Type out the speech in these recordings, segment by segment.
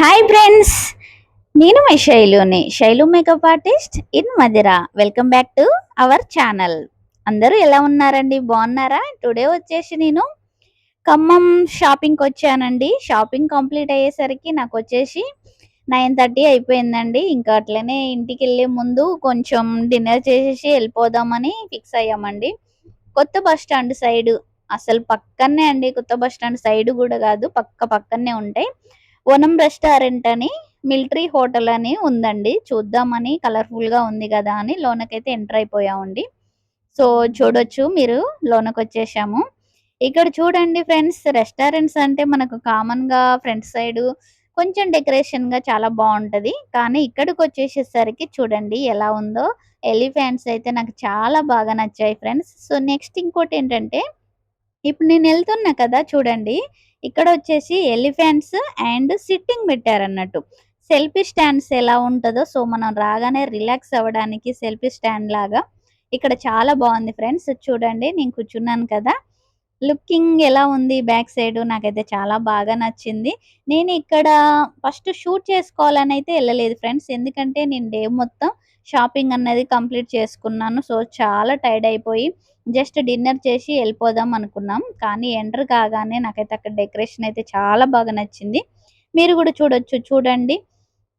Hi friends నేను మీ శైలుని Sailu makeup artist in Madhira welcome back to our channel అందరూ ఎలా ఉన్నారండి? బాగున్నారా? టుడే వచ్చేసి నేను ఖమ్మం షాపింగ్కి వచ్చానండి. షాపింగ్ కంప్లీట్ అయ్యేసరికి నాకు వచ్చేసి నైన్ థర్టీ అయిపోయిందండి. ఇంకా అట్లనే ఇంటికి వెళ్ళే ముందు కొంచెం డిన్నర్ చేసేసి వెళ్ళిపోదామని ఫిక్స్ అయ్యామండి. కొత్త బస్ స్టాండ్ సైడ్ అసలు పక్కనే అండి కొత్త బస్ స్టాండ్ సైడ్ కూడా కాదు పక్క పక్కనే ఉంటాయి. వనం రెస్టారెంట్ అని మిలిటరీ హోటల్ అని ఉందండి. చూద్దామని కలర్ఫుల్గా ఉంది కదా అని లోనకైతే ఎంటర్ అయిపోయామండి సో చూడొచ్చు మీరు లోనకి వచ్చేసాము ఇక్కడ చూడండి ఫ్రెండ్స్ రెస్టారెంట్స్ అంటే మనకు కామన్గా ఫ్రంట్ సైడ్ కొంచెం డెకరేషన్గా చాలా బాగుంటది. కానీ ఇక్కడికి వచ్చేసేసరికి చూడండి ఎలా ఉందో. ఎలిఫెంట్స్ అయితే నాకు చాలా బాగా నచ్చాయి ఫ్రెండ్స్. సో నెక్స్ట్ ఇంకోటి ఏంటంటే ఇప్పుడు నేను వెళ్తున్నా కదా చూడండి. ఇక్కడ వచ్చేసి ఎలిఫెంట్స్ అండ్ సిట్టింగ్ పెట్టారన్నట్టు. సెల్ఫీ స్టాండ్స్ ఎలా ఉంటుందో సో మనం రాగానే రిలాక్స్ అవ్వడానికి సెల్ఫీ స్టాండ్ లాగా. ఇక్కడ చాలా బాగుంది ఫ్రెండ్స్ చూడండి నేను కూర్చున్నాను కదా. లుకింగ్ ఎలా ఉంది బ్యాక్ సైడ్? నాకైతే చాలా బాగా నచ్చింది. నేను ఇక్కడ ఫస్ట్ షూట్ చేసుకోవాలని అయితే వెళ్ళలేదు ఫ్రెండ్స్. ఎందుకంటే నేను డే మొత్తం షాపింగ్ అన్నది కంప్లీట్ చేసుకున్నాను. సో చాలా టైర్డ్ అయిపోయి జస్ట్ డిన్నర్ చేసి వెళ్ళిపోదాం అనుకున్నాం. కానీ ఎంటర్ కాగానే నాకైతే అక్కడ డెకరేషన్ అయితే చాలా బాగా నచ్చింది. మీరు కూడా చూడొచ్చు. చూడండి.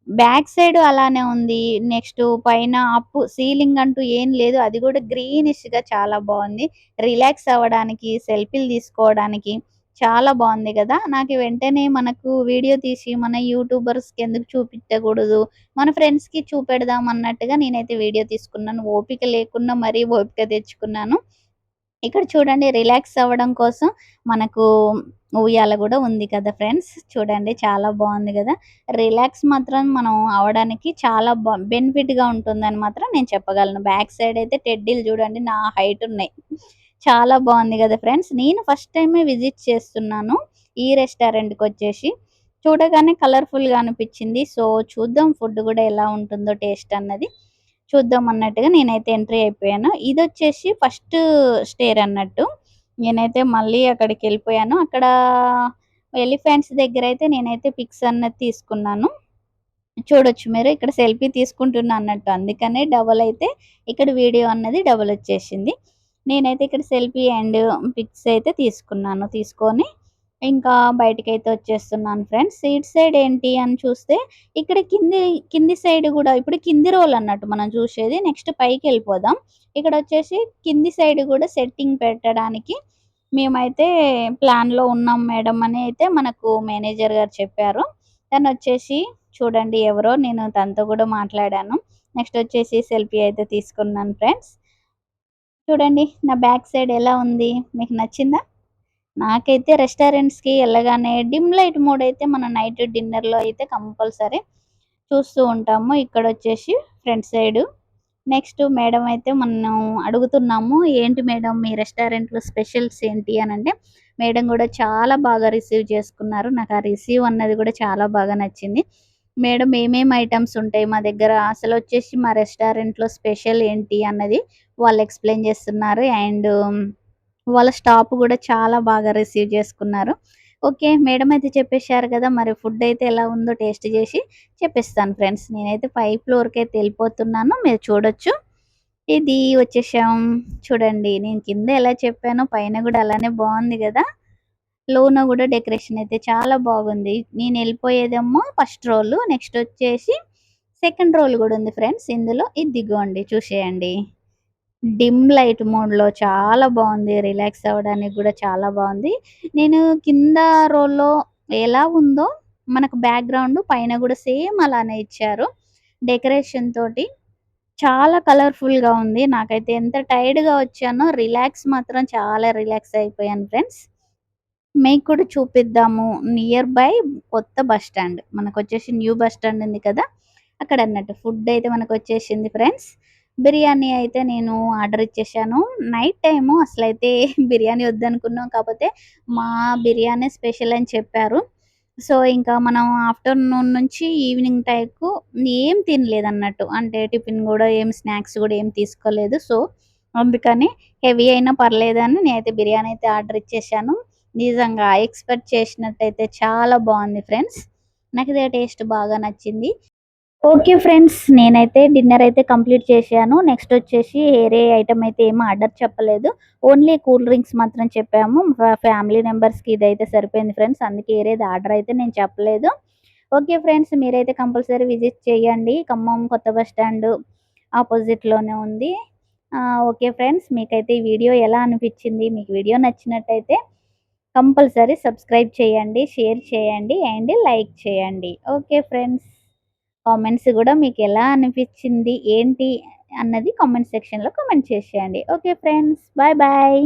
బ్యాక్ సైడ్ అలానే ఉంది. నెక్స్ట్ పైన అప్పు సీలింగ్ అంటూ ఏం లేదు. అది కూడా గ్రీనిష్గా చాలా బాగుంది. రిలాక్స్ అవ్వడానికి సెల్ఫీలు తీసుకోవడానికి చాలా బాగుంది కదా. నాకు వెంటనే మనకు వీడియో తీసి మన యూట్యూబర్స్కి ఎందుకు చూపించకూడదు మన ఫ్రెండ్స్కి చూపెడదాం అన్నట్టుగా నేనైతే వీడియో తీసుకున్నాను. ఓపిక లేకున్నా మరీ ఓపిక తెచ్చుకున్నాను. ఇక్కడ చూడండి రిలాక్స్ అవ్వడం కోసం మనకు ఉయ్యాల కూడా ఉంది కదా ఫ్రెండ్స్ చూడండి చాలా బాగుంది కదా. రిలాక్స్ మాత్రం మనం అవడానికి చాలా బెనిఫిట్గా ఉంటుందని మాత్రం నేను చెప్పగలను. బ్యాక్ సైడ్ అయితే టెడ్డీలు చూడండి నా హైట్ ఉన్నాయి. చాలా బాగుంది కదా ఫ్రెండ్స్ నేను ఫస్ట్ టైమే విజిట్ చేస్తున్నాను ఈ రెస్టారెంట్కి వచ్చేసి. చూడగానే కలర్ఫుల్గా అనిపించింది. సో చూద్దాం ఫుడ్ కూడా ఎలా ఉంటుందో టేస్ట్ అన్నది. చూద్దాం అన్నట్టుగా నేనైతే ఎంట్రీ అయిపోయాను. ఇది వచ్చేసి ఫస్ట్ స్టేర్ అన్నట్టు. నేనైతే మళ్ళీ అక్కడికి వెళ్ళిపోయాను. అక్కడ ఎలిఫెంట్స్ దగ్గర అయితే నేనైతే పిక్స్ అన్నది తీసుకున్నాను. చూడొచ్చు మీరు ఇక్కడ సెల్ఫీ తీసుకుంటున్నా అన్నట్టు. అందుకనే డబల్ అయితే ఇక్కడ వీడియో అన్నది డబల్ వచ్చేసింది. నేనైతే ఇక్కడ సెల్ఫీ అండ్ పిక్స్ అయితే తీసుకున్నాను తీసుకొని ఇంకా బయటకి అయితే వచ్చేస్తున్నాను ఫ్రెండ్స్ సీట్ సైడ్ ఏంటి అని చూస్తే ఇక్కడ కింది కింది సైడ్ కూడా ఇప్పుడు కింది రోల్ అన్నట్టు మనం చూసేది. నెక్స్ట్ పైకి వెళ్ళిపోదాం. ఇక్కడ వచ్చేసి కింది సైడ్ కూడా సెట్టింగ్ పెట్టడానికి మేమైతే ప్లాన్లో ఉన్నాం మేడం అని అయితే మనకు మేనేజర్ గారు చెప్పారు. తను వచ్చేసి చూడండి ఎవరో నేను తనతో కూడా మాట్లాడాను. నెక్స్ట్ వచ్చేసి సెల్ఫీ అయితే తీసుకున్నాను ఫ్రెండ్స్ చూడండి నా బ్యాక్ సైడ్ ఎలా ఉంది? మీకు నచ్చిందా? నాకైతే రెస్టారెంట్స్కి వెళ్ళగానే డిమ్ లైట్ మోడ్ అయితే మన నైట్ డిన్నర్లో అయితే కంపల్సరీ చూస్తూ ఉంటాము. ఇక్కడ వచ్చేసి ఫ్రంట్ సైడ్. నెక్స్ట్ మేడం అయితే మనం అడుగుతున్నాము ఏంటి మేడం మీ రెస్టారెంట్లో స్పెషల్స్ ఏంటి? అని అంటే మేడం కూడా చాలా బాగా రిసీవ్ చేసుకున్నారు. నాకు ఆ రిసీవ్ అన్నది కూడా చాలా బాగా నచ్చింది. మేడం ఏమేమి ఐటమ్స్ ఉంటాయి మా దగ్గర? అసలు వచ్చేసి మా రెస్టారెంట్లో స్పెషల్ ఏంటి? అన్నది వాళ్ళు ఎక్స్ప్లెయిన్ చేస్తున్నారు. అండ్ వాళ్ళ స్టాప్ కూడా చాలా బాగా రిసీవ్ చేసుకున్నారు. ఓకే మేడం అయితే చెప్పేశారు కదా మరి ఫుడ్ అయితే ఎలా ఉందో టేస్ట్ చేసి చెప్పిస్తాను ఫ్రెండ్స్. నేనైతే ఫైవ్ ఫ్లోర్కి అయితే వెళ్ళిపోతున్నాను మీరు చూడొచ్చు. ఇది వచ్చేసాం. చూడండి నేను కింద ఎలా చెప్పానో పైన కూడా అలానే బాగుంది కదా. లోన కూడా డెకరేషన్ అయితే చాలా బాగుంది. నేను వెళ్ళిపోయేదేమో ఫస్ట్ రోల్ నెక్స్ట్ వచ్చేసి సెకండ్ రోల్ కూడా ఉంది ఫ్రెండ్స్. ఇందులో ఇది దిగోండి చూసేయండి. డిమ్ లైట్ మోడ్లో చాలా బాగుంది రిలాక్స్ అవ్వడానికి కూడా చాలా బాగుంది నేను కింద రోల్లో ఎలా ఉందో మనకు బ్యాక్గ్రౌండ్ పైన కూడా సేమ్ అలానే ఇచ్చారు. డెకరేషన్ తోటి చాలా కలర్ఫుల్గా ఉంది. నాకైతే ఎంత టైర్డ్గా వచ్చానో రిలాక్స్ మాత్రం చాలా రిలాక్స్ అయిపోయాను ఫ్రెండ్స్. మీకు కూడా చూపిద్దాము. నియర్ బై కొత్త బస్ స్టాండ్. మనకు వచ్చేసి న్యూ బస్ స్టాండ్ ఉంది కదా? అక్కడ అన్నట్టు ఫుడ్ అయితే మనకు వచ్చేసింది ఫ్రెండ్స్. బిర్యానీ అయితే నేను ఆర్డర్ ఇచ్చేసాను. నైట్ టైము అసలైతే బిర్యానీ వద్దనుకున్నాం కాకపోతే మా బిర్యానీ స్పెషల్ అని చెప్పారు. సో ఇంకా మనం ఆఫ్టర్నూన్ నుంచి ఈవినింగ్ టైంకు ఏం తినలేదు అన్నట్టు అంటే టిఫిన్ కూడా ఏం స్నాక్స్ కూడా ఏం తీసుకోలేదు. సో అందుకని హెవీ అయినా పర్లేదని నేనైతే బిర్యానీ అయితే ఆర్డర్ ఇచ్చేసాను. నిజంగా ఎక్స్పెక్ట్ చేసినట్టయితే చాలా బాగుంది ఫ్రెండ్స్. నాకు ఇదే టేస్ట్ బాగా నచ్చింది. ఓకే ఫ్రెండ్స్ నేనైతే డిన్నర్ అయితే కంప్లీట్ చేశాను. నెక్స్ట్ వచ్చేసి వేరే ఐటమ్ అయితే ఏమీ ఆర్డర్ చెప్పలేదు. ఓన్లీ కూల్ డ్రింక్స్ మాత్రం చెప్పాము. ఫ్యామిలీ మెంబర్స్కి ఇదైతే సరిపోయింది ఫ్రెండ్స్. అందుకే వేరేది ఆర్డర్ అయితే నేను చెప్పలేదు. ఓకే ఫ్రెండ్స్ మీరైతే కంపల్సరీ విజిట్ చేయండి. ఖమ్మం కొత్త బస్ స్టాండ్ ఆపోజిట్లోనే ఉంది. ఓకే ఫ్రెండ్స్ మీకైతే ఈ వీడియో ఎలా అనిపించింది మీకు వీడియో నచ్చినట్టయితే కంపల్సరీ సబ్స్క్రైబ్ చేయండి షేర్ చేయండి అండ్ లైక్ చేయండి. Okay friends. కామెంట్స్ కూడా మీకు ఎలా అనిపించింది ఏంటి అన్నది కామెంట్ సెక్షన్లో కామెంట్ చేసేయండి. Okay friends bye bye